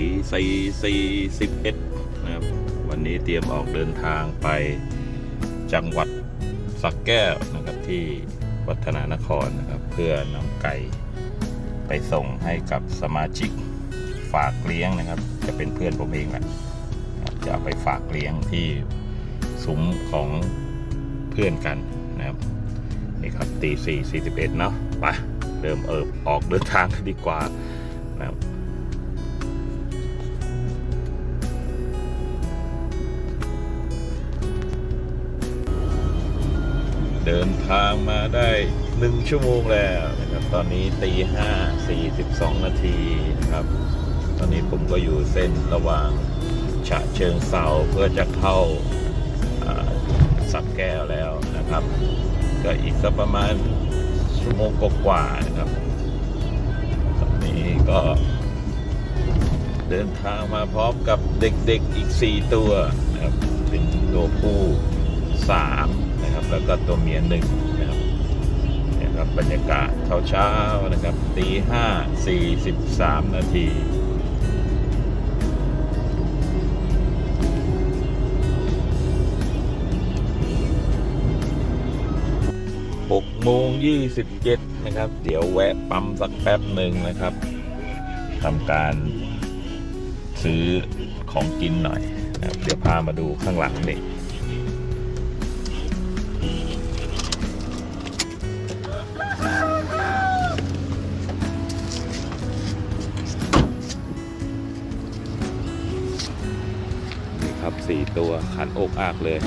ตีสี่สี่สิบเอ็ดนะครับวันนี้เตรียมออกเดินทางไปจังหวัดสักแก้วนะครับที่วัฒนานครนะครับ เพื่อนำไก่ไปส่งให้กับสมาชิกฝากเลี้ยงนะครับ จะเป็นเพื่อนผมเองแหละจะเอาไปฝากเลี้ยงที่ซุ้มของเพื่อนกันนะครับนี่ครับตีสี่สี่สิบเอ็ดเนาะไปเริ่มเอิบออกเดินทางกันดีกว่านะครับ เดินทางมาได้หนึ่งชั่วโมงแล้วนะครับ ตอนนี้ตีห้าสี่สิบสองนาทีนะครับ ตอนนี้ผมก็อยู่เส้นระหว่างฉะเชิงเซาเพื่อจะเข้าสักแก้วแล้วนะครับ ก็อีกสักประมาณชั่วโมงกว่าๆนะครับ ตอนนี้ก็ เดินทางมาพร้อมกับเด็กๆอีก 4 ตัวนะครับเป็นตัวผู้ แล้วก็ตัวเมียหนึ่งนะครับเนี่ยครับบรรยากาศเช้าๆนะครับตีห้าสี่สิบสามนาที6โมง27นะครับ เดี๋ยวแวะปั๊มสักแป๊บหนึ่งนะครับทำการซื้อของกินหน่อยนะครับเดี๋ยวพามาดูข้างหลังนี่ับสี่ตัวขันอกอากเลย